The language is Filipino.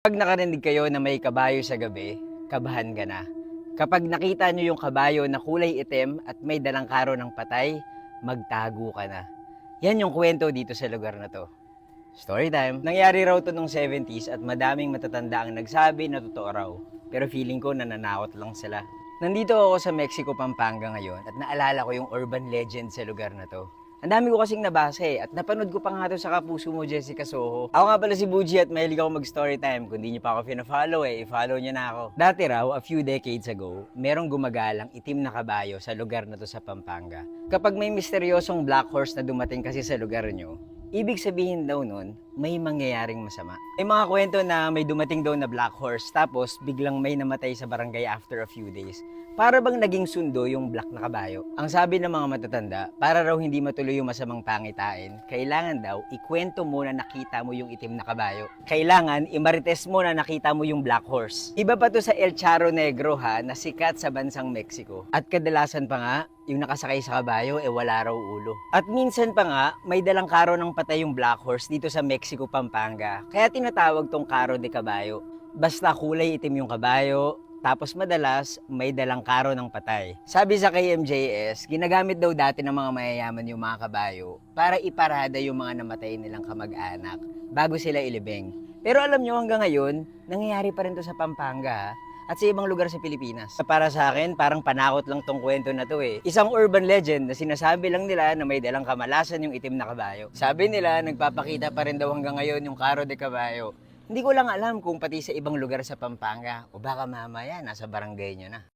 Pag nakarinig kayo na may kabayo sa gabi, kabahan ka na. Kapag nakita nyo yung kabayo na kulay itim at may dalang karo ng patay, magtago ka na. Yan yung kwento dito sa lugar na to. Story time. Nangyari raw to nung 70s at madaming matatanda ang nagsabi na totoo raw. Pero feeling ko nananakot lang sila. Nandito ako sa Mexico, Pampanga ngayon at naalala ko yung urban legend sa lugar na to. Ang dami ko kasing nabasa eh, at napanood ko pa nga sa kapuso mo, Jessica Soho. Ako nga pala si Buji at mahilig ako mag-story time. Kung di niyo pa ako fina-follow eh, i-follow niyo na ako. Dati raw, a few decades ago, merong gumagalang itim na kabayo sa lugar na to sa Pampanga. Kapag may misteryosong black horse na dumating kasi sa lugar nyo, Ibig sabihin daw nun, may mangyayaring masama. May mga kwento na may dumating daw na black horse tapos biglang may namatay sa barangay after a few days. Para bang naging sundo yung black na kabayo? Ang sabi ng mga matatanda, para raw hindi matuloy yung masamang pangitain, kailangan daw ikwento mo na nakita mo yung itim na kabayo. Kailangan imarites mo na nakita mo yung black horse. Iba pa to sa El Charro Negro ha, na sikat sa bansang Mexico. At kadalasan pa nga, yung nakasakay sa kabayo, eh wala raw ulo. At minsan pa nga, may dalang karo ng patay yung black horse dito sa Mexico, Pampanga. Kaya tinatawag tong karo de kabayo. Basta kulay itim yung kabayo, tapos madalas, may dalang karo ng patay. Sabi sa KMJS, ginagamit daw dati ng mga mayayaman yung mga kabayo para iparada yung mga namatay nilang kamag-anak bago sila ilibing. Pero alam nyo hanggang ngayon, nangyayari pa rin to sa Pampanga? At sa ibang lugar sa Pilipinas. Para sa akin, parang panakot lang tong kwento na to eh. Isang urban legend na sinasabi lang nila na may dalang kamalasan yung itim na kabayo. Sabi nila, nagpapakita pa rin daw hanggang ngayon yung karo de kabayo. Hindi ko lang alam kung pati sa ibang lugar sa Pampanga o baka mamaya nasa barangay nyo na.